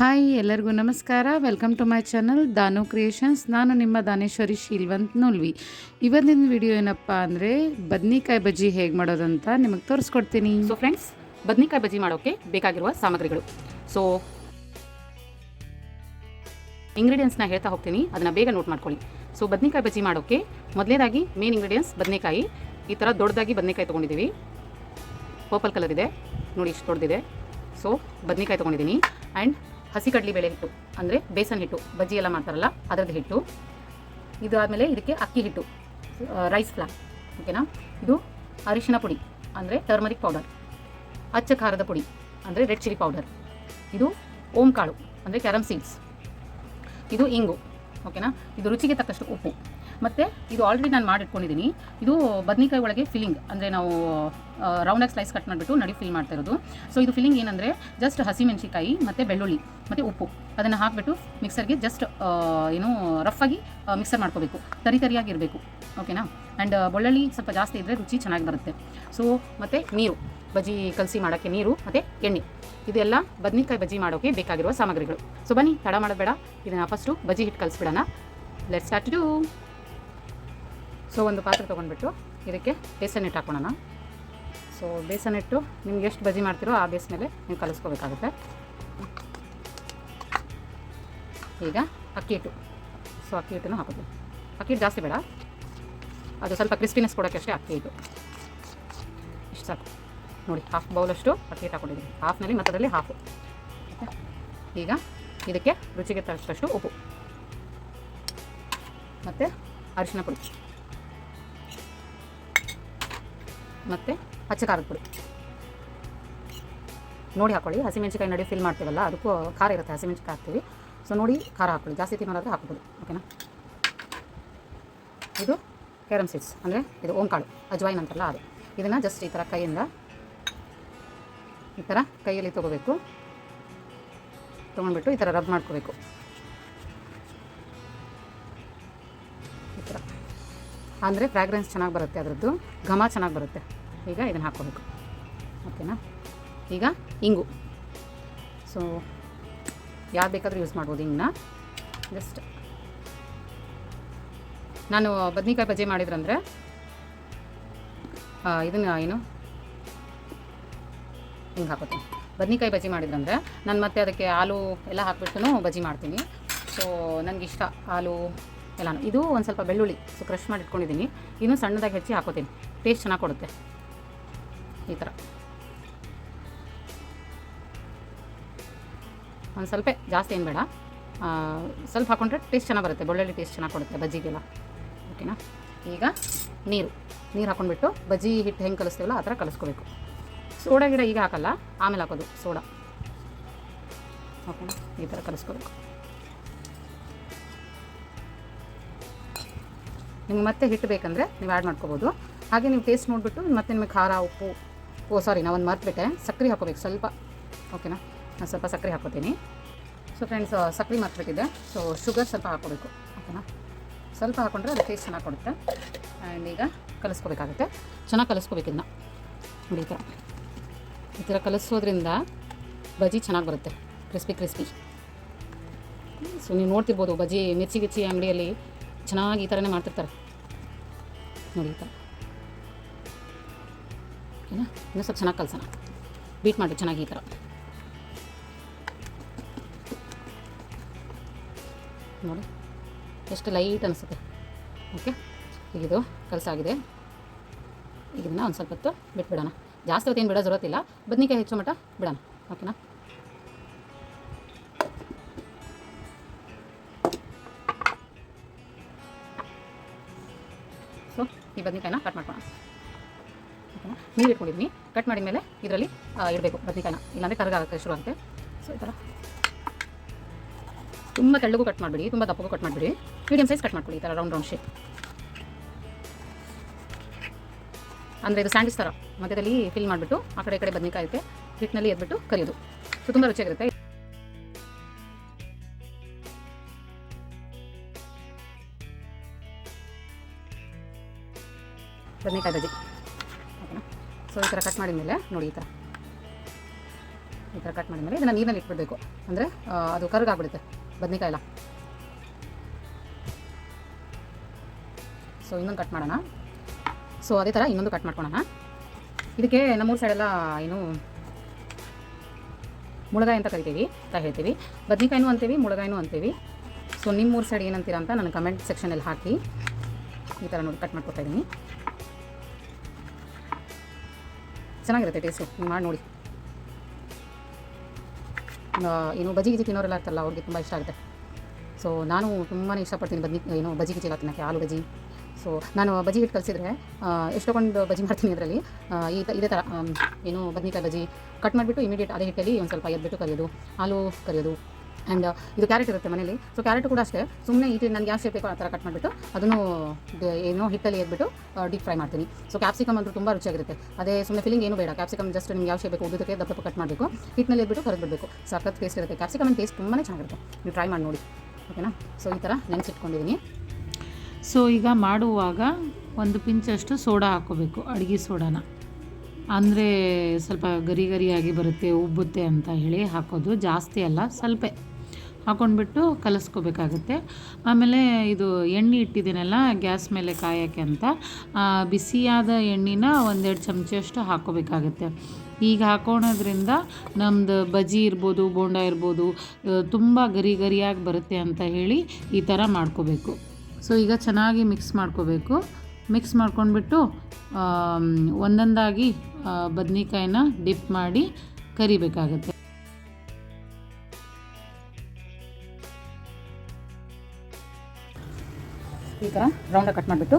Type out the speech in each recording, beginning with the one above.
Hi, ಎಲ್ಲರಿಗೂ ನಮಸ್ಕಾರ. Welcome to my channel Danu creations ನಾನು ನಿಮ್ಮ ದಾನೇಶ್ವರಿ ಶೀಲ್ವಂತ್ ನೋಲ್ವಿ. ಇವತ್ತಿನ ವಿಡಿಯೋ ಏನಪ್ಪ ಅಂದರೆ, ಬದ್ನಿಕಾಯಿ ಬಜ್ಜಿ ಹೇಗೆ ಮಾಡೋದಂತ ನಿಮಗೆ ತೋರಿಸ್ಕೊಡ್ತೀನಿ. ಸೊ ಫ್ರೆಂಡ್ಸ್ ಬದ್ನಿಕಾಯಿ ಬಜ್ಜಿ ಮಾಡೋಕ್ಕೆ ಬೇಕಾಗಿರುವ ಸಾಮಗ್ರಿಗಳು. ಸೊ ಇಂಗ್ರೀಡಿಯೆಂಟ್ಸ್ನ ಹೇಳ್ತಾ ಹೋಗ್ತೀನಿ. ಅದನ್ನು ಬೇಗ ನೋಟ್ ಮಾಡ್ಕೊಳ್ಳಿ. ಸೊ ಬದ್ನಿಕಾಯಿ ಬಜ್ಜಿ ಮಾಡೋಕ್ಕೆ ಮೊದಲನೇದಾಗಿ ಮೇನ್ ಇಂಗ್ರೀಡಿಯೆಂಟ್ಸ್ ಬದನೆಕಾಯಿ. ಈ ಥರ ದೊಡ್ಡದಾಗಿ ಬದನೆಕಾಯಿ ತೊಗೊಂಡಿದ್ದೀವಿ ಪರ್ಪಲ್ ಕಲರ್ ಇದೆ. ನೋಡಿ ಇಷ್ಟು ದೊಡ್ಡದಿದೆ. ಸೊ ಬದನೆಕಾಯಿ ತೊಗೊಂಡಿದ್ದೀನಿ ಆ್ಯಂಡ್ ಹಸಿ ಕಡಲೆಬೇಳೆ ಹಿಟ್ಟು, ಅಂದರೆ ಬೇಸನ್ ಹಿಟ್ಟು, ಬಜ್ಜಿ ಎಲ್ಲ ಮಾಡ್ತಾರಲ್ಲ, ಅದರದ್ದು ಹಿಟ್ಟು. ಇದು ಆದಮೇಲೆ ಇದಕ್ಕೆ ಅಕ್ಕಿ ಹಿಟ್ಟು ರೈಸ್ ಫ್ಲಾಕ್ ಓಕೆನಾ ಇದು ಅರಿಶಿನ ಪುಡಿ, ಅಂದರೆ ಟರ್ಮರಿಕ್ ಪೌಡರ್ ಅಚ್ಚ ಖಾರದ ಪುಡಿ, ಅಂದರೆ ರೆಡ್ ಚಿಲ್ಲಿ ಪೌಡರ್ ಇದು ಓಂ ಕಾಳು ಅಂದರೆ ಕ್ಯಾರಮ್ ಸೀಡ್ಸ್ ಇದು ಇಂಗು ಓಕೆನಾ ಇದು ರುಚಿಗೆ ತಕ್ಕಷ್ಟು ಉಪ್ಪು. ಮತ್ತು ಇದು ಆಲ್ರೆಡಿ ನಾನು ಮಾಡಿಟ್ಕೊಂಡಿದ್ದೀನಿ ಇದು ಬದ್ನಿಕಾಯಿ ಒಳಗೆ ಫಿಲ್ಲಿಂಗ್ ಅಂದರೆ ನಾವು ರೌಂಡಾಗಿ ಸ್ಲೈಸ್ ಕಟ್ ಮಾಡಿಬಿಟ್ಟು ನಡಿ ಫಿಲ್ ಮಾಡ್ತಾ ಇರೋದು. ಸೊ ಇದು ಫಿಲ್ಲಿಂಗ್ ಏನಂದರೆ ಜಸ್ಟ್ ಹಸಿಮೆಣಸಿಕಾಯಿ ಮತ್ತು ಬೆಳ್ಳುಳ್ಳಿ ಮತ್ತು ಉಪ್ಪು. ಅದನ್ನು ಹಾಕಿಬಿಟ್ಟು ಮಿಕ್ಸರ್ಗೆ ಜಸ್ಟ್ ಏನು ರಫಾಗಿ ಮಿಕ್ಸರ್ ಮಾಡ್ಕೋಬೇಕು. ತರಿ ತರಿಯಾಗಿ ಇರಬೇಕು. ಓಕೆನಾ ಆ್ಯಂಡ್ ಬೆಳ್ಳುಳ್ಳಿ ಸ್ವಲ್ಪ ಜಾಸ್ತಿ ಇದ್ದರೆ ರುಚಿ ಚೆನ್ನಾಗಿ ಬರುತ್ತೆ. ಸೊ ಮತ್ತು ನೀರು. ಬಜ್ಜಿ ಕಲಸಿ ಮಾಡೋಕ್ಕೆ ನೀರು ಮತ್ತು ಎಣ್ಣೆ. ಇದೆಲ್ಲ ಬದ್ನಿಕಾಯಿ ಬಜ್ಜಿ ಮಾಡೋಕ್ಕೆ ಬೇಕಾಗಿರುವ ಸಾಮಗ್ರಿಗಳು. ಸೊ ಬನ್ನಿ, ತಡ ಮಾಡೋದು ಬೇಡ. ಇದನ್ನು ಫಸ್ಟು ಬಜ್ಜಿ ಹಿಟ್ಟು ಕಲಿಸ್ಬಿಡೋಣ. ಲೆಟ್ ಸ್ಟಾರ್ಟ್ ಟು ಸೊ ಒಂದು ಪಾತ್ರೆ ತೊಗೊಂಡ್ಬಿಟ್ಟು ಇದಕ್ಕೆ ಬೇಸನ್ ಹಿಟ್ಟು ಹಾಕೋಣ ಸೊ ಬೇಸನ್ ಹಿಟ್ಟು ನಿಮ್ಗೆ ಎಷ್ಟು ಬಜಿ ಮಾಡ್ತೀರೋ ಆ ಬೇಸ್ ಮೇಲೆ ನೀವು ಕಲಿಸ್ಕೋಬೇಕಾಗುತ್ತೆ. ಈಗ ಅಕ್ಕಿ ಹಿಟ್ಟು. ಸೊ ಅಕ್ಕಿ ಹಿಟ್ಟನ್ನು ಹಾಕೋದು. ಅಕ್ಕಿ ಹಿಟ್ಟು ಜಾಸ್ತಿ ಬೇಡ. ಅದು ಸ್ವಲ್ಪ ಕ್ರಿಸ್ಪಿನೆಸ್ ಕೊಡೋಕ್ಕೆ ಅಷ್ಟೇ ಅಕ್ಕಿ ಹಿಟ್ಟು. ಇಷ್ಟು ಸಾಕು. ನೋಡಿ ಹಾಫ್ ಬೌಲಷ್ಟು ಅಕ್ಕಿ ಹಿಟ್ಟು ಹಾಕೊಂಡಿದ್ದೀನಿ. ಹಾಫ್ನಲ್ಲಿ ಅದರಲ್ಲಿ ಹಾಫು ಈಗ ಇದಕ್ಕೆ ರುಚಿಗೆ ತಕ್ಕಷ್ಟು ಉಪ್ಪು. ಮತ್ತು ಅರಿಶಿನ ಪುಡಿ. ಮತ್ತು ಹಚ್ಚ ಖಾರದ ಪುಡಿ. ನೋಡಿ ಹಾಕೊಳ್ಳಿ ಹಸಿಮೆಣ್ಸಿಕಾಯಿ ನಡಿ ಫಿಲ್ ಮಾಡ್ತೀವಲ್ಲ, ಅದಕ್ಕೂ ಖಾರ ಇರುತ್ತೆ ಹಸಿಮೆಣ್ಸಿಕಾಯಿ ಹಾಕ್ತೀವಿ. ಸೊ ನೋಡಿ ಖಾರ ಹಾಕೊಳ್ಳಿ, ಜಾಸ್ತಿ ತಿನ್ನೋದಾದ್ರೆ ಹಾಕ್ಬೋದು ಓಕೆನಾ ಇದು ಕ್ಯಾರಮ್ ಸೀಡ್ಸ್ ಅಂದರೆ ಇದು ಓಂಕಾಳು ಅಜ್ವಾಯಿನ್ ಅಂತಲ್ಲ ಅದು. ಇದನ್ನು ಜಸ್ಟ್ ಈ ಥರ ಕೈಯಿಂದ ಈ ಥರ ಕೈಯಲ್ಲಿ ತೊಗೋಬೇಕು. ತೊಗೊಂಡ್ಬಿಟ್ಟು ಈ ಥರ ರಬ್ ಮಾಡ್ಕೋಬೇಕು. ಈ ಥರ ಅಂದರೆ ಫ್ರ್ಯಾಗ್ರೆನ್ಸ್ ಚೆನ್ನಾಗಿ ಬರುತ್ತೆ ಅದರದ್ದು, ಘಮ ಚೆನ್ನಾಗಿ ಬರುತ್ತೆ. ಈಗ ಇದನ್ನು ಹಾಕ್ಕೋಬೇಕು. ಓಕೆನಾ? ಈಗ ಇಂಗು. ಸೊ ಯಾರು ಬೇಕಾದರೂ ಯೂಸ್ ಮಾಡ್ಬೋದು ಇಂಗನ್ನ ಜಸ್ಟ್ ನಾನು ಬದ್ನಿಕಾಯಿ ಬಜ್ಜಿ ಮಾಡಿದ್ರಂದರೆ ಇದನ್ನು ಏನು? ಹಿಂಗೆ ಹಾಕೋತೀನಿ ಬದ್ನಿಕಾಯಿ ಬಜ್ಜಿ ಮಾಡಿದ್ರಂದರೆ, ನಾನು ಮತ್ತೆ ಅದಕ್ಕೆ ಹಾಲು ಎಲ್ಲ ಹಾಕ್ಬಿಟ್ಟು ಬಜ್ಜಿ ಮಾಡ್ತೀನಿ. ಸೊ ನನಗೆ ಇಷ್ಟ ಹಾಲು ಎಲ್ಲನೂ. ಇದು ಒಂದು ಸ್ವಲ್ಪ ಬೆಳ್ಳುಳ್ಳಿ ಸೊ ಕ್ರಷ್ ಮಾಡಿ ಇಟ್ಕೊಂಡಿದ್ದೀನಿ ಇನ್ನೂ ಸಣ್ಣದಾಗಿ ಹೆಚ್ಚಿ ಹಾಕೋತೀನಿ. ಟೇಸ್ಟ್ ಚೆನ್ನಾಗಿ ಕೊಡುತ್ತೆ. ಈ ಥರ. ಒಂದು ಸ್ವಲ್ಪ ಜಾಸ್ತಿ ಏನು ಬೇಡ. ಸ್ವಲ್ಪ ಹಾಕೊಂಡ್ರೆ ಟೇಸ್ಟ್ ಚೆನ್ನಾಗಿ ಬರುತ್ತೆ. ಬೆಳ್ಳುಳ್ಳಿ ಟೇಸ್ಟ್ ಚೆನ್ನಾಗಿ ಕೊಡುತ್ತೆ ಬಜ್ಜಿಗೆಲ್ಲ. ಓಕೆನಾ ಈಗ ನೀರು. ನೀರು ಹಾಕೊಂಡ್ಬಿಟ್ಟು ಬಜ್ಜಿ ಹಿಟ್ಟು ಹೆಂಗೆ ಕಲಿಸ್ತೀವಲ್ಲ ಆ ಥರ ಕಲಿಸ್ಕೋಬೇಕು. ಸೋಡಾ ಗಿಡ ಈಗ ಹಾಕಲ್ಲ, ಆಮೇಲೆ ಹಾಕೋದು ಸೋಡಾ. ಓಕೆನಾ ಈ ಥರ ಕಲಿಸ್ಕೋಬೇಕು. ನಿಮ್ಗೆ ಮತ್ತೆ ಹಿಟ್ಟು ಬೇಕಂದರೆ ನೀವು ಆ್ಯಡ್ ಮಾಡ್ಕೋಬೋದು. ಹಾಗೆ ನೀವು ಟೇಸ್ಟ್ ನೋಡಿಬಿಟ್ಟು ಮತ್ತೆ ನಿಮಗೆ ಖಾರ, ಉಪ್ಪು ಓ ಸಾರಿ ನಾವೊಂದು ಮರ್ತ್ಬಿಟ್ಟೆ ಸಕ್ಕರೆ ಹಾಕೋಬೇಕು, ಸ್ವಲ್ಪ. ಓಕೆನಾ ನಾನು ಸ್ವಲ್ಪ ಸಕ್ಕರೆ ಹಾಕೋತೀನಿ. ಸೊ ಫ್ರೆಂಡ್ಸ್ ಸಕ್ಕರೆ ಮರ್ತ್ಬಿಟ್ಟಿದೆ ಸೊ ಶುಗರ್ ಸ್ವಲ್ಪ ಹಾಕೋಬೇಕು. ಓಕೆನಾ ಸ್ವಲ್ಪ ಹಾಕೊಂಡ್ರೆ ಅದು ಟೇಸ್ಟ್ ಚೆನ್ನಾಗಿ ಕೊಡುತ್ತೆ. ಆ್ಯಂಡ್ ಈಗ ಕಲಿಸ್ಕೋಬೇಕಾಗುತ್ತೆ. ಚೆನ್ನಾಗಿ ಕಲಿಸ್ಕೋಬೇಕು ಇದನ್ನ ನೋಡಿ ಈ ಥರ ಈ ಥರ ಕಲಿಸೋದ್ರಿಂದ ಬಜ್ಜಿ ಚೆನ್ನಾಗಿ ಬರುತ್ತೆ. ಕ್ರಿಸ್ಪಿ ಕ್ರಿಸ್ಪಿ ಸೊ ನೀವು ನೋಡ್ತಿರ್ಬೋದು, ಬಜ್ಜಿ ಮಿರ್ಚಿ ಗಿರ್ಚಿ ಅಂಗಡಿಯಲ್ಲಿ ಚೆನ್ನಾಗಿ ಈ ಥರನೇ ಮಾಡ್ತಿರ್ತಾರೆ. ನೋಡಿ ಈ ಥರ ಓಕೆನಾ ಇನ್ನೂ ಸ್ವಲ್ಪ ಚೆನ್ನಾಗಿ ಕಲಸೋಣ. ಬೀಟ್ ಮಾಡಿ ಚೆನ್ನಾಗಿ ಈ ಥರ ನೋಡಿ, ಎಷ್ಟು ಲೈಟ್ ಅನಿಸುತ್ತೆ. ಓಕೆ ಈಗ ಇದು ಕಲಸಾಗಿದೆ ಈಗ ಇದನ್ನ ಒಂದು ಸ್ವಲ್ಪ ಹೊತ್ತು ಬಿಟ್ಬಿಡೋಣ. ಜಾಸ್ತಿ ಹೊತ್ತೇನು ಬಿಡೋ ಇಲ್ಲ. ಬದ್ನಿಕಾಯಿ ಹೆಚ್ಚು ಮಟ್ಟ ಬಿಡೋಣ. ಓಕೆನಾ ಸೊ ಈ ಬದನಿಕಾಯಿನ ಕಟ್ ಮಾಡ್ಕೊಳ್ಳೋಣ ನೀರು ಇಟ್ಕೊಂಡಿದ್ವಿ ಕಟ್ ಮಾಡಿದ ಮೇಲೆ ಇದರಲ್ಲಿ ಇಡಬೇಕು ಬದನೆಕಾಯಿನ. ಇಲ್ಲಾಂದರೆ ಕರಗಾಗುತ್ತೆ ಶುರು ಆಗುತ್ತೆ ಸೊ ಈ ಥರ. ತುಂಬ ತೆಳ್ಳಗೂ ಕಟ್ ಮಾಡಿಬಿಡಿ, ತುಂಬ ದಪ್ಪಗೂ ಕಟ್ ಮಾಡಿಬಿಡಿ. ಮೀಡಿಯಮ್ ಸೈಜ್ ಕಟ್ ಮಾಡ್ಕೊಳ್ಳಿ, ಈ ಥರ ರೌಂಡ್ ರೌಂಡ್ ಶೇಪ್ ಅಂದರೆ ಇದು ಸ್ಯಾಂಡ್ವಿಚ್ ಥರ ಮಧ್ಯದಲ್ಲಿ ಫಿಲ್ ಮಾಡಿಬಿಟ್ಟು, ಆ ಕಡೆ ಈ ಕಡೆ ಬದನೆಕಾಯಿ ಇರುತ್ತೆ. ಹಿಟ್ಟಿನಲ್ಲಿ ಎದ್ಬಿಟ್ಟು ಕರಿಯೋದು. ಸೊ ತುಂಬ ರುಚಿಯಾಗಿರುತ್ತೆ. ಬದನೆಕಾಯಿ ಬಜ್ಜಿ. ಸೊ ಈ ಥರ ಕಟ್ ಮಾಡಿದ ಮೇಲೆ ನೋಡಿ ಈ ಥರ ಈ ಥರ ಕಟ್ ಮಾಡಿದ್ಮೇಲೆ ಇದನ್ನು ನೀರಿನಲ್ಲಿ ಇಟ್ಬಿಡಬೇಕು. ಅಂದರೆ ಅದು ಕರ್ಗಾಗ್ಬಿಡುತ್ತೆ. ಬದನೆಕಾಯಿ ಸೊ ಇನ್ನೊಂದು ಕಟ್ ಮಾಡೋಣ. ಸೊ ಅದೇ ಥರ ಇನ್ನೊಂದು ಕಟ್ ಮಾಡ್ಕೊಳೋಣ. ಇದಕ್ಕೆ ನಮ್ಮೂರ ಸೈಡೆಲ್ಲ ಏನು ಮುಳಗಾಯಿ ಅಂತ ಕರಿತೀವಿ ಅಂತ ಹೇಳ್ತೀವಿ. ಬದ್ನಿಕಾಯಿನೂ ಅಂತೀವಿ, ಮುಳಗಾಯಿನೂ ಅಂತೀವಿ. ಸೊ ನಿಮ್ಮ ಊರ ಸೈಡ್ ಏನಂತೀರ ಅಂತ ನನಗೆ ಕಮೆಂಟ್ ಸೆಕ್ಷನಲ್ಲಿ ಹಾಕಿ ಈ ಥರ ನೋಡಿ ಕಟ್ ಮಾಡ್ಕೊತಾ ಇದ್ದೀನಿ ಚೆನ್ನಾಗಿರುತ್ತೆ ಟೇಸ್ಟು ನೀವು ಮಾಡಿ ನೋಡಿ. ಏನು ಬಜ್ಜಿ ಗಿಜಿ ತಿನ್ನೋರೆಲ್ಲ ಇರ್ತಲ್ಲ ಅವ್ರಿಗೆ ತುಂಬ ಇಷ್ಟ ಆಗುತ್ತೆ. ಸೊ ನಾನು ತುಂಬಾ ಇಷ್ಟಪಡ್ತೀನಿ ಬದ್ನಿ, ಏನು ಬಜಿ ಗಿಜಿ ಎಲ್ಲ ತಿನ್ನೋಕ್ಕೆ ಆಲೂ ಬಜ್ಜಿ. ಸೊ ನಾನು ಬಜ್ಜಿ ಹಿಟ್ಟು ಕಲಿಸಿದ್ರೆ ಎಷ್ಟೊಂದು ಬಜ್ಜಿ ಮಾಡ್ತೀನಿ ಅದರಲ್ಲಿ. ಈ ಇದೇ ಥರ ಏನು ಬದ್ನಿಕಾಯಿ ಬಜ್ಜಿ ಕಟ್ ಮಾಡಿಬಿಟ್ಟು ಇಮಿಡಿಯೇಟ್ ಅದೇ ಹಿಟ್ಟಲ್ಲಿ ಒಂದು ಸ್ವಲ್ಪ ಎದ್ಬಿಟ್ಟು ಕರಿಯೋದು, ಆಲೂ ಕರಿಯೋದು. ಆ್ಯಂಡ್ ಇದು ಕ್ಯಾರೆಟ್ ಇರುತ್ತೆ ಮನೇಲಿ. ಸೊ ಕ್ಯಾರೆಟ್ ಕೂಡ ಅಷ್ಟೇ. ಸುಮ್ಮನೆ ಈ ನನಗೆ ಯಾವ ಶೇಪ್ ಬೇಕೋ ಆ ಥರ ಕಟ್ ಮಾಡಿಬಿಟ್ಟು ಅದನ್ನು ಏನೋ ಹಿಟ್ಟಲ್ಲಿ ಎದ್ಬಿಟ್ಟು ಡೀಪ್ ಫ್ರೈ ಮಾಡ್ತೀನಿ. ಸೊ ಕ್ಯಾಪ್ಸಿಕಮ್ ಅಂತೂ ತುಂಬ ರುಚಿಯಾಗಿರುತ್ತೆ. ಅದೇ ಸುಮ್ಮನೆ ಫಿಲಿಂಗ್ ಏನು ಬೇಡ. ಕ್ಯಾಪ್ಸಿಕಮ್ ಜಸ್ಟ್ ನಿಮ್ಗೆ ಯಾವ ಶೇಪ್ ಬೇಕು ಉದ್ದಕ್ಕೆ ದಪ್ಪ ಕಟ್ ಮಾಡಬೇಕು. ಹಿಟ್ಟಿನಲ್ಲಿ ಎದ್ಬಿಟ್ಟು ಕರೆದ್ಬಿಡಬೇಕು ಸಖತ್ ಟೇಸ್ಟ್ ಇರುತ್ತೆ. ಕ್ಯಾಪ್ಸಿಕಮ್ ಟೇಸ್ಟ್ ತುಂಬಾ ಚೆನ್ನಾಗಿರುತ್ತೆ. ನೀವು ಟ್ರೈ ಮಾಡಿ ನೋಡಿ. ಓಕೆನಾ ಸೊ ಈ ಥರ ನೆನೆಸಿಟ್ಕೊಂಡಿದ್ದೀನಿ ಸೊ ಈಗ ಮಾಡುವಾಗ ಒಂದು ಪಿಂಚಷ್ಟು ಸೋಡಾ ಹಾಕೋಬೇಕು ಅಡುಗೆ ಸೋಡಾನ. ಅಂದರೆ ಸ್ವಲ್ಪ ಗರಿ ಗರಿಯಾಗಿ ಬರುತ್ತೆ, ಉಬ್ಬುತ್ತೆ ಅಂತ ಹೇಳಿ ಹಾಕೋದು. ಜಾಸ್ತಿ ಅಲ್ಲ, ಸ್ವಲ್ಪ ಹಾಕೊಂಡ್ಬಿಟ್ಟು ಕಲಿಸ್ಕೋಬೇಕಾಗುತ್ತೆ. ಆಮೇಲೆ ಇದು ಎಣ್ಣೆ ಇಟ್ಟಿದ್ದೀನಲ್ಲ, ಗ್ಯಾಸ್ ಮೇಲೆ ಕಾಯೋಕ್ಕೆ ಅಂತ ಬಿಸಿಯಾದ ಎಣ್ಣೆನ ಒಂದೆರಡು ಚಮಚಷ್ಟು ಹಾಕ್ಕೋಬೇಕಾಗುತ್ತೆ ಈಗ ಹಾಕೋಣೋದ್ರಿಂದ ನಮ್ಮದು ಬಜ್ಜಿ ಇರ್ಬೋದು, ಬೋಂಡ ಇರ್ಬೋದು ತುಂಬ ಗರಿ ಗರಿಯಾಗಿ ಬರುತ್ತೆ ಅಂತ ಹೇಳಿ ಈ ಥರ ಮಾಡ್ಕೋಬೇಕು. ಸೊ, ಈಗ ಚೆನ್ನಾಗಿ ಮಿಕ್ಸ್ ಮಾಡ್ಕೋಬೇಕು. ಮಿಕ್ಸ್ ಮಾಡ್ಕೊಂಡ್ಬಿಟ್ಟು ಒಂದೊಂದಾಗಿ ಬದ್ನಿಕಾಯಿನ ಡಿಪ್ ಮಾಡಿ ಕರಿಬೇಕಾಗುತ್ತೆ. ಈ ಥರ ರೌಂಡಾಗಿ ಕಟ್ ಮಾಡಿಬಿಟ್ಟು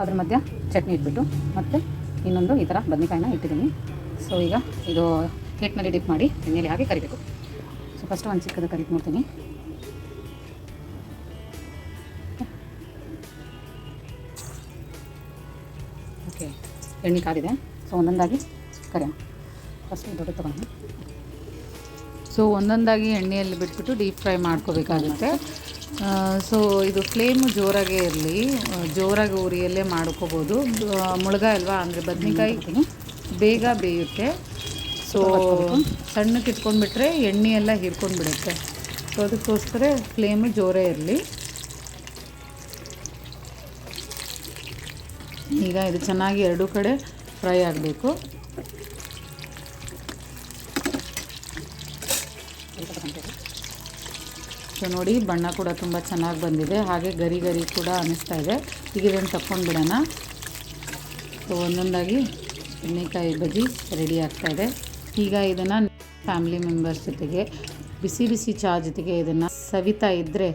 ಅದ್ರ ಮಧ್ಯ ಚಟ್ನಿ ಇಟ್ಬಿಟ್ಟು ಮತ್ತು ಇನ್ನೊಂದು ಈ ಥರ ಬದನೆಕಾಯಿನ ಇಟ್ಟಿದ್ದೀನಿ. ಸೊ ಈಗ ಇದು ಹಿಟ್ಟಿನಲ್ಲಿ ಡಿಪ್ ಮಾಡಿ ಎಣ್ಣೆಯಲ್ಲಿ ಹಾಕಿ ಕರಿಬೇಕು. ಸೊ ಫಸ್ಟ್ ಒಂದು ಚಿಕ್ಕದ ಕರಿದು ನೋಡ್ತೀನಿ. ಓಕೆ ಎಣ್ಣೆ ಕಾದಿದೆ. ಸೊ ಒಂದೊಂದಾಗಿ ಕರಿಯೋಣ ಫಸ್ಟ್ ದೊಡ್ಡ ತೊಗೊಂಡು. ಸೊ ಒಂದೊಂದಾಗಿ ಎಣ್ಣೆಯಲ್ಲಿ ಬಿಟ್ಬಿಟ್ಟು ಡೀಪ್ ಫ್ರೈ ಮಾಡ್ಕೋಬೇಕಾಗುತ್ತೆ. ಸೊ ಇದು ಫ್ಲೇಮು ಜೋರಾಗೇ ಇರಲಿ. ಜೋರಾಗಿ ಉರಿಯಲ್ಲೇ ಮಾಡ್ಕೋಬೋದು. ಮುಳುಗ ಅಲ್ವಾ? ಅಂದರೆ ಬದನೆಕಾಯಿ ಬೇಗ ಬೇಯುತ್ತೆ. ಸೊ ಸಣ್ಣಕ್ಕೆ ಇಟ್ಕೊಂಡ್ಬಿಟ್ರೆ ಎಣ್ಣೆ ಎಲ್ಲ ಹಿರ್ಕೊಂಡ್ಬಿಡುತ್ತೆ. ಸೊ ಅದಕ್ಕೋಸ್ಕರ ಫ್ಲೇಮು ಜೋರೇ ಇರಲಿ. ಈಗ ಇದು ಚೆನ್ನಾಗಿ ಎರಡೂ ಕಡೆ ಫ್ರೈ ಆಗಬೇಕು. ಸೊ ನೋಡಿ, ಬಣ್ಣ ಕೂಡ ತುಂಬ ಚೆನ್ನಾಗಿ ಬಂದಿದೆ. ಹಾಗೆ ಗರಿ ಗರಿ ಕೂಡ ಅನ್ನಿಸ್ತಾ ಇದೆ. ಈಗ ಇದನ್ನು ತಕ್ಕೊಂಡ್ಬಿಡೋಣ ಸೊ ಒಂದೊಂದಾಗಿ ಎಣ್ಣೆಕಾಯಿ ಬಜ್ಜಿ ರೆಡಿ ಆಗ್ತಾಯಿದೆ ಈಗ ಇದನ್ನು ಫ್ಯಾಮಿಲಿ ಮೆಂಬರ್ಸ್ ಜೊತೆಗೆ ಬಿಸಿ ಬಿಸಿ ಚಹಾ ಜೊತೆಗೆ ಇದನ್ನು ಸವಿತಾ ಇದ್ದರೆ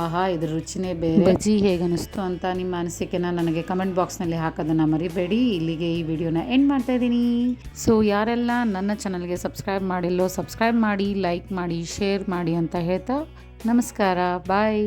ಆಹಾ, ಇದ್ರ ರುಚಿನೇ ಬೇರೆ. ಬಜ್ಜಿ ಹೇಗೆ ಅನ್ನಿಸ್ತು ಅಂತ ನಿಮ್ಮ ಅನಿಸಿಕೆನ ನನಗೆ ಕಮೆಂಟ್ ಬಾಕ್ಸ್ನಲ್ಲಿ ಹಾಕೋದನ್ನು ಮರಿಬೇಡಿ. ಇಲ್ಲಿಗೆ ಈ ವಿಡಿಯೋನ ಎಂಡ್ ಮಾಡ್ತಾ ಇದ್ದೀನಿ. ಸೊ ಯಾರೆಲ್ಲ ನನ್ನ ಚಾನಲ್ಗೆ ಸಬ್ಸ್ಕ್ರೈಬ್ ಮಾಡಿಲ್ಲೋ ಸಬ್ಸ್ಕ್ರೈಬ್ ಮಾಡಿ ಲೈಕ್ ಮಾಡಿ ಶೇರ್ ಮಾಡಿ ಅಂತ ಹೇಳ್ತಾ, ನಮಸ್ಕಾರ. ಬಾಯ್